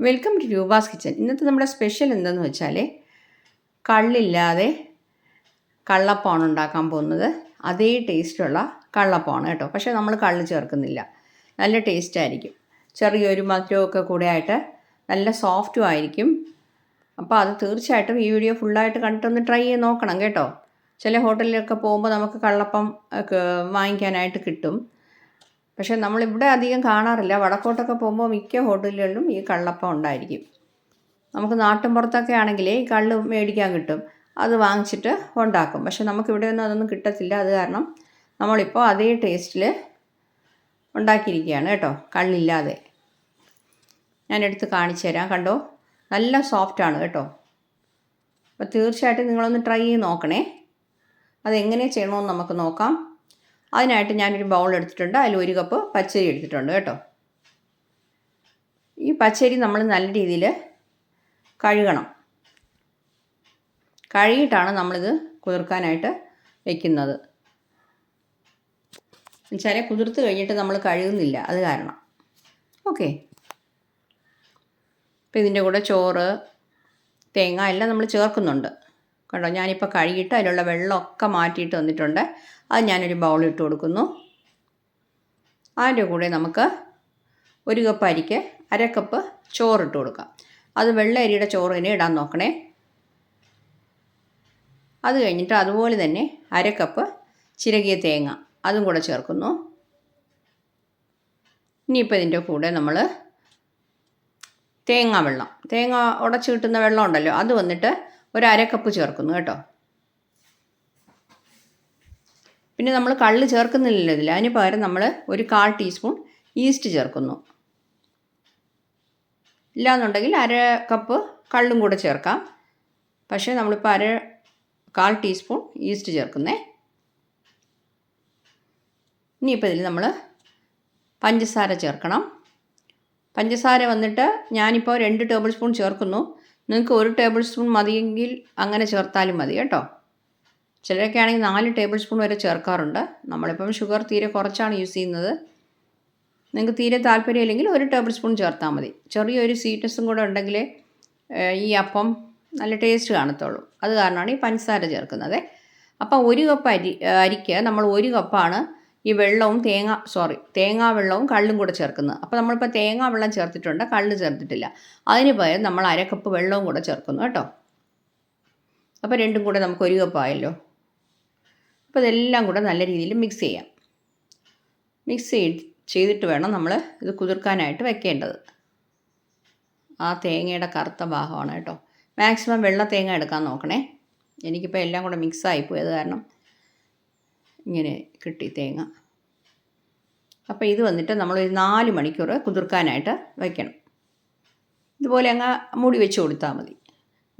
Welcome to Roopa's kitchen ഇന്നത്തെ നമ്മുടെ special എന്തെന്ന് വെച്ചാൽ കള്ളില്ലാതെ കള്ളപ്പമാണ് ഉണ്ടാക്കാൻ പോകുന്നത്. അതേ ടേസ്റ്റുള്ള കള്ളപ്പമാണ് കേട്ടോ. പക്ഷേ നമ്മൾ കള്ള് ചേർക്കുന്നില്ല. നല്ല ടേസ്റ്റ് ആയിരിക്കും. ചെറിയൊരു മധുരമൊക്കെ കൂടെ ആയിട്ട് നല്ല സോഫ്റ്റും ആയിരിക്കും. അപ്പോൾ അത് തീർച്ചയായിട്ടും ഈ വീഡിയോ ഫുള്ളായിട്ട് കണ്ടിട്ടൊന്ന് ട്രൈ ചെയ്ത് നോക്കണം കേട്ടോ. ചില ഹോട്ടലിലൊക്കെ പോകുമ്പോൾ നമുക്ക് കള്ളപ്പം വാങ്ങിക്കാനായിട്ട് കിട്ടും. പക്ഷേ നമ്മളിവിടെ അധികം കാണാറില്ല. വടക്കോട്ടൊക്കെ പോകുമ്പോൾ മിക്ക ഹോട്ടലുകളിലും ഈ കള്ളപ്പം ഉണ്ടായിരിക്കും. നമുക്ക് നാട്ടിൻ പുറത്തൊക്കെ ആണെങ്കിൽ ഈ കള്ള് മേടിക്കാൻ കിട്ടും. അത് വാങ്ങിച്ചിട്ട് ഉണ്ടാക്കും. പക്ഷെ നമുക്കിവിടെ ഒന്നും അതൊന്നും കിട്ടത്തില്ല. അത് കാരണം നമ്മളിപ്പോൾ അതേ ടേസ്റ്റിൽ ഉണ്ടാക്കിയിരിക്കുകയാണ് കേട്ടോ കള്ളില്ലാതെ. ഞാൻ എടുത്ത് കാണിച്ചു തരാം. കണ്ടോ? നല്ല സോഫ്റ്റാണ് കേട്ടോ. അപ്പോൾ തീർച്ചയായിട്ടും നിങ്ങളൊന്ന് ട്രൈ ചെയ്ത് നോക്കണേ. അതെങ്ങനെ ചെയ്യണമെന്ന് നമുക്ക് നോക്കാം. അതിനായിട്ട് ഞാനൊരു ബൗൾ എടുത്തിട്ടുണ്ട്. അതിൽ ഒരു കപ്പ് പച്ചരി എടുത്തിട്ടുണ്ട് കേട്ടോ. ഈ പച്ചരി നമ്മൾ നല്ല രീതിയിൽ കഴുകണം. കഴുകിയിട്ടാണ് നമ്മളിത് കുതിർക്കാനായിട്ട് വെക്കുന്നത്. എന്നുവെച്ചാൽ കുതിർത്ത് കഴിഞ്ഞിട്ട് നമ്മൾ കഴുകുന്നില്ല. അത് കാരണം. ഓക്കെ അപ്പോൾ ഇതിന്റെ കൂടെ ചോറ് തേങ്ങ എല്ലാം നമ്മൾ ചേർക്കുന്നുണ്ട്. കണ്ടോ ഞാനിപ്പോൾ കഴുകിയിട്ട് അതിലുള്ള വെള്ളമൊക്കെ മാറ്റിയിട്ട് വന്നിട്ടുണ്ട്. അത് ഞാനൊരു ബൗളിൽ ഇട്ട് കൊടുക്കുന്നു. അതിന്റെ കൂടെ നമുക്ക് ഒരു കപ്പ് അരിക്ക് അര കപ്പ് ചോറിട്ട് കൊടുക്കാം. അത് വെള്ള അരിയുടെ ചോറ് തന്നെ ഇടാൻ നോക്കണേ. അത് കഴിഞ്ഞിട്ട് അതുപോലെ തന്നെ അര കപ്പ് ചിരകിയ തേങ്ങ അതും കൂടെ ചേർക്കുന്നു. ഇനിയിപ്പോൾ ഇതിന്റെ കൂടെ നമ്മൾ തേങ്ങ വെള്ളം. തേങ്ങ ഉടച്ച് കിട്ടുന്ന വെള്ളം ഉണ്ടല്ലോ അത് വന്നിട്ട് ഒരു അര കപ്പ് ചേർക്കുന്നു കേട്ടോ. പിന്നെ നമ്മൾ കള്ള് ചേർക്കുന്നില്ലല്ലോ ഇതിൽ അതിന് പകരം നമ്മൾ ഒരു കാൽ ടീസ്പൂൺ ഈസ്റ്റ് ചേർക്കുന്നു. ഇല്ലാന്നുണ്ടെങ്കിൽ അര കപ്പ് കള്ളും കൂടെ ചേർക്കാം. പക്ഷേ നമ്മളിപ്പോൾ അര കാൽ ടീസ്പൂൺ ഈസ്റ്റ് ചേർക്കുന്നേ. ഇനിയിപ്പോൾ ഇതിൽ നമ്മൾ പഞ്ചസാര ചേർക്കണം. പഞ്ചസാര വന്നിട്ട് ഞാനിപ്പോൾ രണ്ട് ടേബിൾ സ്പൂൺ ചേർക്കുന്നു. നിങ്ങൾക്ക് ഒരു ടേബിൾ സ്പൂൺ മതിയെങ്കിൽ അങ്ങനെ ചേർത്താലും മതി കേട്ടോ. ചിലരൊക്കെ ആണെങ്കിൽ നാല് ടേബിൾ സ്പൂൺ വരെ ചേർക്കാറുണ്ട്. നമ്മളിപ്പം ഷുഗർ തീരെ കുറച്ചാണ് യൂസ് ചെയ്യുന്നത്. നിങ്ങൾക്ക് തീരെ താല്പര്യമില്ലെങ്കിൽ ഒരു ടേബിൾ സ്പൂൺ ചേർത്താൽ മതി. ചെറിയൊരു സ്വീറ്റ്നസ്സും കൂടെ ഉണ്ടെങ്കിൽ ഈ അപ്പം നല്ല ടേസ്റ്റ് കാണത്തുള്ളൂ. അത് കാരണമാണ് ഈ പഞ്ചസാര ചേർക്കുന്നത്. അപ്പം ഒരു കപ്പ് അരി അരിക്ക് നമ്മൾ ഒരു കപ്പാണ് ഈ വെള്ളവും തേങ്ങ സോറി തേങ്ങാ വെള്ളവും കള്ളും കൂടെ ചേർക്കുന്നത് അപ്പോൾ നമ്മളിപ്പോൾ തേങ്ങാ വെള്ളം ചേർത്തിട്ടുണ്ട് കള്ള് ചേർത്തിട്ടില്ല. അതിന് പകരം നമ്മൾ അര കപ്പ് വെള്ളവും കൂടെ ചേർക്കുന്നു കേട്ടോ. അപ്പോൾ രണ്ടും കൂടെ നമുക്ക് ഒരു കപ്പായല്ലോ അപ്പോൾ ഇതെല്ലാം കൂടെ നല്ല രീതിയിൽ മിക്സ് ചെയ്യാം. മിക്സ് ചെയ്ത് ചെയ്തിട്ട് വേണം നമ്മൾ ഇത് കുതിർക്കാനായിട്ട് വെക്കേണ്ടത്. ആ തേങ്ങയുടെ കറുത്ത ഭാഗമാണ് കേട്ടോ. മാക്സിമം വെള്ള തേങ്ങ എടുക്കാൻ നോക്കണേ. എനിക്കിപ്പോൾ എല്ലാം കൂടെ മിക്സ് ആയിപ്പോയത് കാരണം ഇങ്ങനെ കിട്ടി തേങ്ങ. അപ്പോൾ ഇത് വന്നിട്ട് നമ്മൾ ഒരു നാല് മണിക്കൂർ കുതിർക്കാനായിട്ട് വയ്ക്കണം ഇതുപോലെ അങ്ങ് മുടി വെച്ച് കൊടുത്താൽ മതി.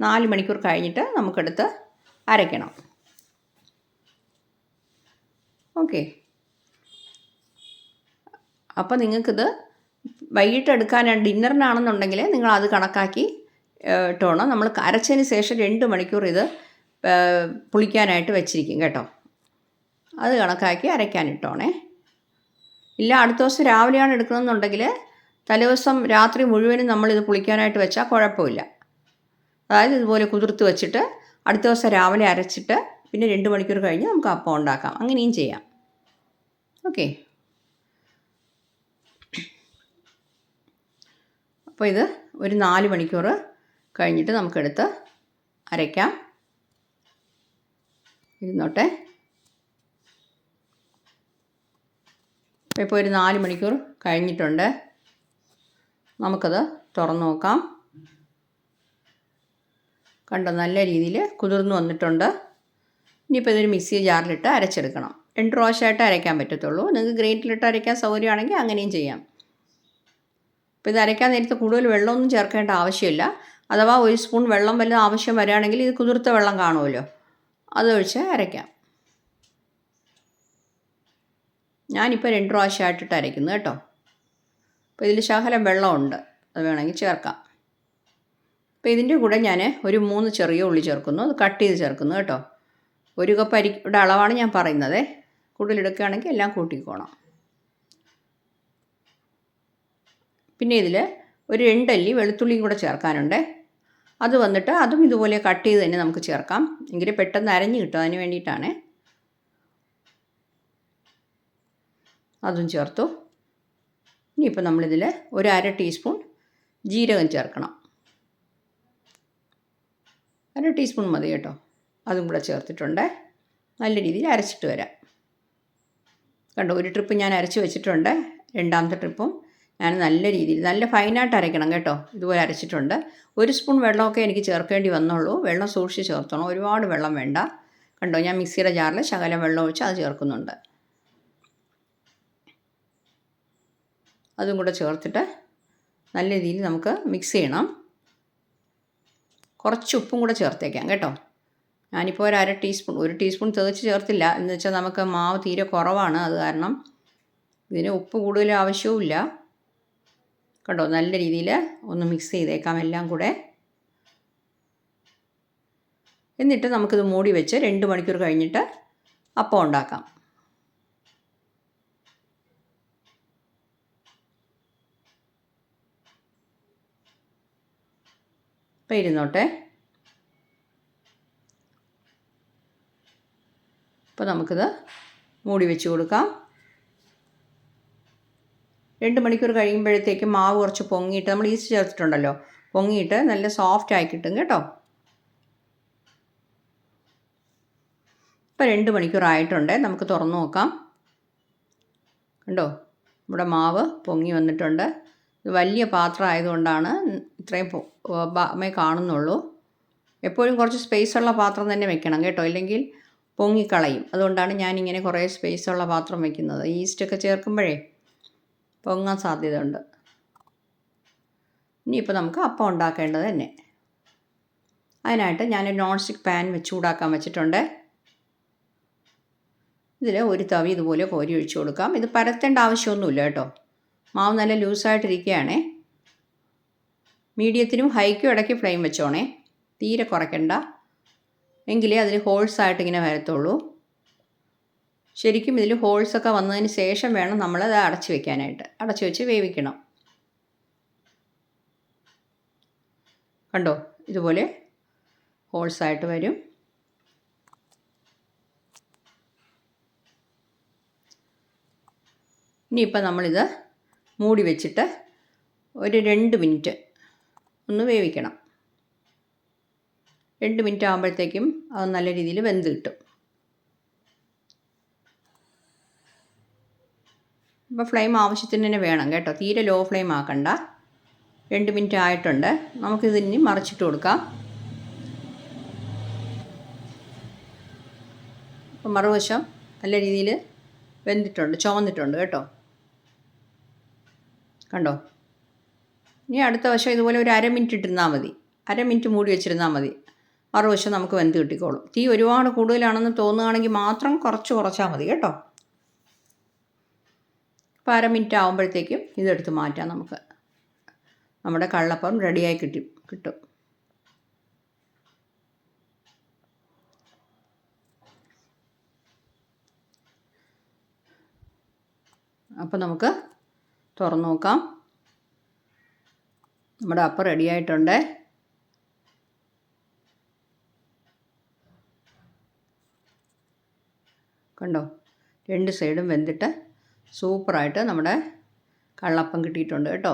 നാല് മണിക്കൂർ കഴിഞ്ഞിട്ട് നമുക്കെടുത്ത് അരയ്ക്കണം. ഓക്കെ. അപ്പോൾ നിങ്ങൾക്കിത് വൈകിട്ട് എടുക്കാനാണ് ഡിന്നറിനാണെന്നുണ്ടെങ്കിൽ നിങ്ങൾ അത് കണക്കാക്കി ഇട്ടോണം. നമ്മൾ അരച്ചതിന് ശേഷം രണ്ട് മണിക്കൂർ ഇത് പുളിക്കാനായിട്ട് വെച്ചിരിക്കും കേട്ടോ. അത് കണക്കാക്കി അരയ്ക്കാനിട്ടോണേ ഇല്ല അടുത്ത ദിവസം രാവിലെയാണ് എടുക്കണമെന്നുണ്ടെങ്കിൽ തലേദിവസം രാത്രി മുഴുവനും നമ്മളിത് പുളിക്കാനായിട്ട് വെച്ചാൽ കുഴപ്പമില്ല. അതായത് ഇതുപോലെ കുതിർത്ത് വെച്ചിട്ട് അടുത്ത ദിവസം രാവിലെ അരച്ചിട്ട് പിന്നെ രണ്ട് മണിക്കൂർ കഴിഞ്ഞ് നമുക്ക് അപ്പം ഉണ്ടാക്കാം. അങ്ങനെയും ചെയ്യാം. ഓക്കെ. അപ്പോൾ ഇത് ഒരു നാല് മണിക്കൂർ കഴിഞ്ഞിട്ട് നമുക്കെടുത്ത് അരയ്ക്കാം. ഇരുന്നോട്ടെ. ഇപ്പോൾ ഒരു നാല് മണിക്കൂർ കഴിഞ്ഞിട്ടുണ്ട്. നമുക്കത് തുറന്നു നോക്കാം. കണ്ടോ നല്ല രീതിയിൽ കുതിർന്നു വന്നിട്ടുണ്ട്. ഇനിയിപ്പോൾ ഇതൊരു മിക്സി ജാറിലിട്ട് അരച്ചെടുക്കണം. രണ്ട് പ്രാവശ്യമായിട്ട് അരയ്ക്കാൻ പറ്റത്തുള്ളൂ. നിങ്ങൾക്ക് ഗ്രേറ്റിലിട്ട് അരയ്ക്കാൻ സൗകര്യമാണെങ്കിൽ അങ്ങനെയും ചെയ്യാം. അപ്പോൾ ഇത് അരയ്ക്കാൻ നേരത്ത് കൂടുതൽ വെള്ളമൊന്നും ചേർക്കേണ്ട ആവശ്യമില്ല. അഥവാ ഒരു സ്പൂൺ വെള്ളം വല്ലതും ആവശ്യം വരികയാണെങ്കിൽ ഇത് കുതിർത്ത വെള്ളം കാണുമല്ലോ. അതൊഴിച്ച് അരയ്ക്കാം. ഞാനിപ്പോൾ രണ്ട് പ്രാവശ്യമായിട്ടിട്ട് അരയ്ക്കുന്നു കേട്ടോ. അപ്പോൾ ഇതിൽ ശകലം വെള്ളമുണ്ട്. അത് വേണമെങ്കിൽ ചേർക്കാം. അപ്പോൾ ഇതിന്റെ കൂടെ ഞാൻ ഒരു മൂന്ന് ചെറിയ ഉള്ളി ചേർക്കുന്നു. അത് കട്ട് ചെയ്ത് ചേർക്കുന്നു കേട്ടോ. ഒരു കപ്പ് അരിയുടെ അളവാണ് ഞാൻ പറയുന്നത്. കൂടുതലെടുക്കുകയാണെങ്കിൽ എല്ലാം കൂട്ടിക്കോണം. പിന്നെ ഇതിൽ ഒരു രണ്ടല്ലി വെളുത്തുള്ളിയും കൂടെ ചേർക്കാനുണ്ട്. അത് വന്നിട്ട് അതും ഇതുപോലെ കട്ട് ചെയ്ത് തന്നെ നമുക്ക് ചേർക്കാം. എങ്കിൽ പെട്ടെന്ന് അരഞ്ഞ് കിട്ടും. അതിന് വേണ്ടിയിട്ടാണ്. അതും ചേർത്തു. ഇനിയിപ്പോൾ നമ്മളിതിൽ ഒരു അര ടീസ്പൂൺ ജീരകം ചേർക്കണം. അര ടീസ്പൂൺ മതി കേട്ടോ. അതും കൂടെ ചേർത്തിട്ടുണ്ട്. നല്ല രീതിയിൽ അരച്ചിട്ട് വരാം. കണ്ടോ ഒരു ട്രിപ്പ് ഞാൻ അരച്ച് വെച്ചിട്ടുണ്ട്. രണ്ടാമത്തെ ട്രിപ്പും ഞാൻ നല്ല രീതിയിൽ നല്ല ഫൈനായിട്ട് അരയ്ക്കണം കേട്ടോ. ഇതുപോലെ അരച്ചിട്ടുണ്ട്. ഒരു സ്പൂൺ വെള്ളമൊക്കെ എനിക്ക് ചേർക്കേണ്ടി വന്നുള്ളൂ. വെള്ളം സൂക്ഷിച്ച് ചേർത്തണം. ഒരുപാട് വെള്ളം വേണ്ട. കണ്ടോ ഞാൻ മിക്സിയുടെ ജാറിൽ ശകലം വെള്ളം ഒഴിച്ച് അത് ചേർക്കുന്നുണ്ട്. അതും കൂടെ ചേർത്തിട്ട് നല്ല രീതിയിൽ നമുക്ക് മിക്സ് ചെയ്യണം. കുറച്ച് ഉപ്പും കൂടെ ചേർത്തേക്കാം കേട്ടോ. ഞാനിപ്പോൾ ഒരു അര ടീസ്പൂൺ ഒരു ടീസ്പൂൺ തേച്ച് ചേർത്തില്ല. എന്ന് വെച്ചാൽ നമുക്ക് മാവ് തീരെ കുറവാണ്. അത് കാരണം ഇതിന് ഉപ്പ് കൂടുതൽ ആവശ്യവുമില്ല. കണ്ടോ? നല്ല രീതിയിൽ ഒന്ന് മിക്സ് ചെയ്തേക്കാം എല്ലാം കൂടെ. എന്നിട്ട് നമുക്കിത് മൂടി വെച്ച് രണ്ട് മണിക്കൂർ കഴിഞ്ഞിട്ട് അപ്പം ഉണ്ടാക്കാം. ഇപ്പം ഇരുന്നോട്ടെ. അപ്പോൾ നമുക്കിത് മൂടി വെച്ച് കൊടുക്കാം. രണ്ട് മണിക്കൂർ കഴിയുമ്പോഴത്തേക്കും മാവ് കുറച്ച് പൊങ്ങിയിട്ട് നമ്മൾ ഈസ്റ്റ് ചേർത്തിട്ടുണ്ടല്ലോ പൊങ്ങിയിട്ട് നല്ല സോഫ്റ്റ് ആയി കിട്ടും കേട്ടോ. ഇപ്പോൾ രണ്ട് മണിക്കൂർ ആയിട്ടുണ്ട് നമുക്ക് തുറന്നു നോക്കാം. കണ്ടോ? നമ്മുടെ മാവ് പൊങ്ങി വന്നിട്ടുണ്ട്. ഇത് വലിയ പാത്രം ആയതുകൊണ്ടാണ് ഇത്രയും മേ കാണുന്നുള്ളൂ. എപ്പോഴും കുറച്ച് സ്പേസ് ഉള്ള പാത്രം തന്നെ വെക്കണം കേട്ടോ. ഇല്ലെങ്കിൽ പൊങ്ങിക്കളയും. അതുകൊണ്ടാണ് ഞാനിങ്ങനെ കുറേ സ്പേസ് ഉള്ള പാത്രം വെക്കുന്നത്. ഈസ്റ്റൊക്കെ ചേർക്കുമ്പോഴേ പൊങ്ങാൻ സാധ്യതയുണ്ട്. ഇനിയിപ്പോൾ നമുക്ക് അപ്പം ഉണ്ടാക്കേണ്ടത് തന്നെ. അതിനായിട്ട് ഞാൻ നോൺ സ്റ്റിക്ക് പാൻ വെച്ച് ചൂടാക്കാൻ വെച്ചിട്ടുണ്ട്. ഇതിൽ ഒരു തവി ഇതുപോലെ കോരി ഒഴിച്ചു കൊടുക്കാം. ഇത് പരത്തേണ്ട ആവശ്യമൊന്നുമില്ല കേട്ടോ. മാവ് നല്ല ലൂസായിട്ടിരിക്കുകയാണേ മീഡിയത്തിനും ഹൈക്കും ഇടയ്ക്ക് ഫ്ലെയിം വെച്ചോണേ. തീരെ കുറയ്ക്കണ്ട. എങ്കിലേ അതിൽ ഹോൾസ് ആയിട്ട് ഇങ്ങനെ വരത്തുള്ളൂ. ശരിക്കും ഇതിൽ ഹോൾസൊക്കെ വന്നതിന് ശേഷം വേണം നമ്മളത് അടച്ചു വെക്കാനായിട്ട്. അടച്ചു വെച്ച് വേവിക്കണം. കണ്ടോ? ഇതുപോലെ ഹോൾസ് ആയിട്ട് വരും. ഇനിയിപ്പോൾ നമ്മളിത് മൂടി വെച്ചിട്ട് ഒരു രണ്ട് മിനിറ്റ് ഒന്ന് വേവിക്കണം. രണ്ട് മിനിറ്റ് ആകുമ്പോഴത്തേക്കും അത് നല്ല രീതിയിൽ വെന്ത് കിട്ടും ഇപ്പോൾ ഫ്ലെയിം ആവശ്യത്തിന് തന്നെ വേണം കേട്ടോ. തീരെ ലോ ഫ്ലെയിം ആക്കണ്ട. രണ്ട് മിനിറ്റ് ആയിട്ടുണ്ട്. നമുക്കിതിന് മറിച്ചിട്ട് കൊടുക്കാം. അപ്പോൾ മറുവശം നല്ല രീതിയിൽ വെന്തിട്ടുണ്ട് ചുവന്നിട്ടുണ്ട് കേട്ടോ. കണ്ടോ? ഇനി അടുത്ത വശം ഇതുപോലെ ഒരു അര മിനിറ്റ് ഇട്ടിരുന്നാൽ മതി. അര മിനിറ്റ് മൂടി വെച്ചിരുന്നാൽ മതി. മറുവശം നമുക്ക് വെന്ത് കിട്ടിക്കോളും. തീ ഒരുപാട് കൂടുതലാണെന്ന് തോന്നുകയാണെങ്കിൽ മാത്രം കുറച്ച് കുറച്ചാൽ മതി കേട്ടോ. അപ്പോൾ അര മിനിറ്റ് ആകുമ്പോഴത്തേക്കും ഇതെടുത്ത് മാറ്റാം നമുക്ക്. നമ്മുടെ കള്ളപ്പം റെഡിയായി കിട്ടി കിട്ടും. അപ്പോൾ നമുക്ക് തുറന്നു നോക്കാം. നമ്മുടെ അപ്പം റെഡി ആയിട്ടുണ്ട്. കണ്ടോ? രണ്ട് സൈഡും വെന്തിട്ട് സൂപ്പറായിട്ട് നമ്മുടെ കള്ളപ്പം കിട്ടിയിട്ടുണ്ട് കേട്ടോ.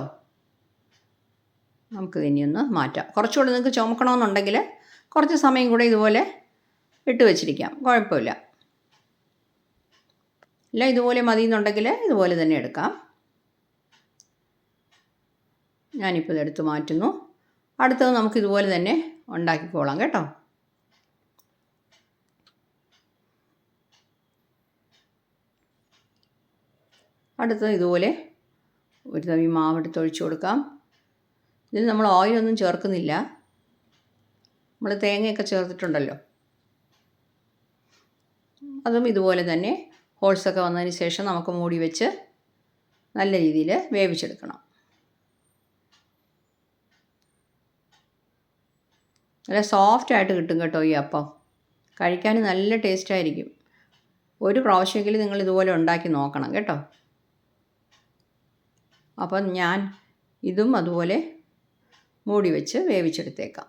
നമുക്ക് ഇനി ഒന്ന് മാറ്റാം. കുറച്ചുകൂടി നിങ്ങൾക്ക് ചുമക്കണമെന്നുണ്ടെങ്കിൽ കുറച്ച് സമയം കൂടെ ഇതുപോലെ ഇട്ട് വെച്ചിരിക്കാം. കുഴപ്പമില്ല. ഇല്ല ഇതുപോലെ മതി എന്നുണ്ടെങ്കിൽ ഇതുപോലെ തന്നെ എടുക്കാം. ഞാനിപ്പോൾ ഇതെടുത്ത് മാറ്റുന്നു. അടുത്തത് നമുക്ക് ഇതുപോലെ തന്നെ ഉണ്ടാക്കിക്കോളാം കേട്ടോ. അടുത്തത് ഇതുപോലെ ഒരു തവി മാവെടുത്ത് ഒഴിച്ചു കൊടുക്കാം. ഇതിൽ നമ്മൾ ഓയിലൊന്നും ചേർക്കുന്നില്ല. നമ്മൾ തേങ്ങയൊക്കെ ചേർത്തിട്ടുണ്ടല്ലോ. അതും ഇതുപോലെ തന്നെ ഹോൾസൊക്കെ വന്നതിന് ശേഷം നമുക്ക് മൂടി വെച്ച് നല്ല രീതിയിൽ വേവിച്ചെടുക്കണം. നല്ല സോഫ്റ്റ് ആയിട്ട് കിട്ടും കേട്ടോ ഈ അപ്പം. കഴിക്കാൻ നല്ല ടേസ്റ്റ് ആയിരിക്കും. ഒരു പ്രാവശ്യമെങ്കിലും നിങ്ങൾ ഇതുപോലെ ഉണ്ടാക്കി നോക്കണം കേട്ടോ. അപ്പം ഞാൻ ഇതും അതുപോലെ മൂടി വെച്ച് വേവിച്ചെടുത്തേക്കാം.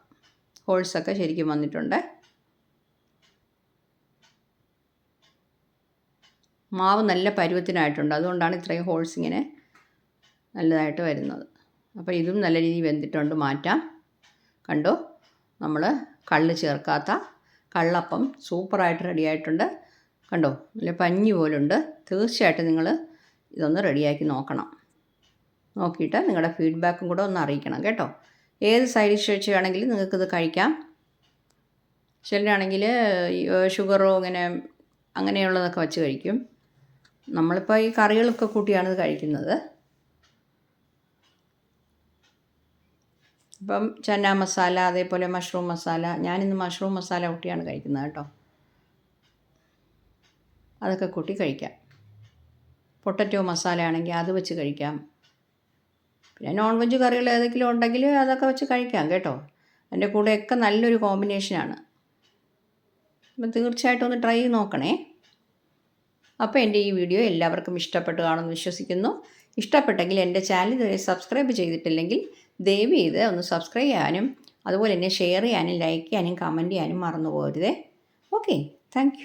ഹോൾസൊക്കെ ശരിക്കും വന്നിട്ടുണ്ട്. മാവ് നല്ല പരുവത്തിനായിട്ടുണ്ട്. അതുകൊണ്ടാണ് ഇത്രയും ഹോൾസ് ഇങ്ങനെ നല്ലതായിട്ട് വരുന്നത്. അപ്പോൾ ഇതും നല്ല രീതിയിൽ വെന്തിട്ടുണ്ട്. മാറ്റാം. കണ്ടോ? നമ്മൾ കള്ള് ചേർക്കാത്ത കള്ളപ്പം സൂപ്പറായിട്ട് റെഡി ആയിട്ടുണ്ട് കണ്ടോ? നല്ല പഞ്ഞി പോലുണ്ട്. തീർച്ചയായിട്ടും നിങ്ങൾ ഇതൊന്ന് റെഡിയാക്കി നോക്കണം. നോക്കിയിട്ട് നിങ്ങളുടെ ഫീഡ്ബാക്കും കൂടെ ഒന്ന് അറിയിക്കണം കേട്ടോ. ഏത് സൈഡ് ഡിഷ് വേണമെങ്കിലും നിങ്ങൾക്കിത് കഴിക്കാം. ചിലരാണെങ്കിൽ ഷുഗറോ ഇങ്ങനെ അങ്ങനെയുള്ളതൊക്കെ വെച്ച് കഴിക്കും. നമ്മളിപ്പോൾ ഈ കറികളൊക്കെ കൂട്ടിയാണ് ഇത് കഴിക്കുന്നത്. ഇപ്പം ചന്ന മസാല അതേപോലെ മഷ്റൂം മസാല. ഞാനിന്ന് മഷ്റൂം മസാല കൂട്ടിയാണ് കഴിക്കുന്നത് കേട്ടോ. അതൊക്കെ കൂട്ടി കഴിക്കാം. പൊട്ടറ്റോ മസാല ആണെങ്കിൽ അത് വെച്ച് കഴിക്കാം. പിന്നെ നോൺ വെജ് കറികൾ ഏതെങ്കിലും ഉണ്ടെങ്കിൽ അതൊക്കെ വെച്ച് കഴിക്കാം കേട്ടോ. അതിന്റെ കൂടെയൊക്കെ നല്ലൊരു കോമ്പിനേഷനാണ് അപ്പം തീർച്ചയായിട്ടും ഒന്ന് ട്രൈ ചെയ്ത് നോക്കണേ. അപ്പോൾ എന്റെ ഈ വീഡിയോ എല്ലാവർക്കും ഇഷ്ടപ്പെട്ടു കാണുമെന്ന് വിശ്വസിക്കുന്നു. ഇഷ്ടപ്പെട്ടെങ്കിൽ എന്റെ ചാനൽ സബ്സ്ക്രൈബ് ചെയ്തിട്ടില്ലെങ്കിൽ ദയവ് ചെയ്ത് ഒന്ന് സബ്സ്ക്രൈബ് ചെയ്യാനും അതുപോലെ തന്നെ ഷെയർ ചെയ്യാനും ലൈക്ക് ചെയ്യാനും കമന്റ് ചെയ്യാനും മറന്നു പോകരുതേ ഓക്കെ താങ്ക്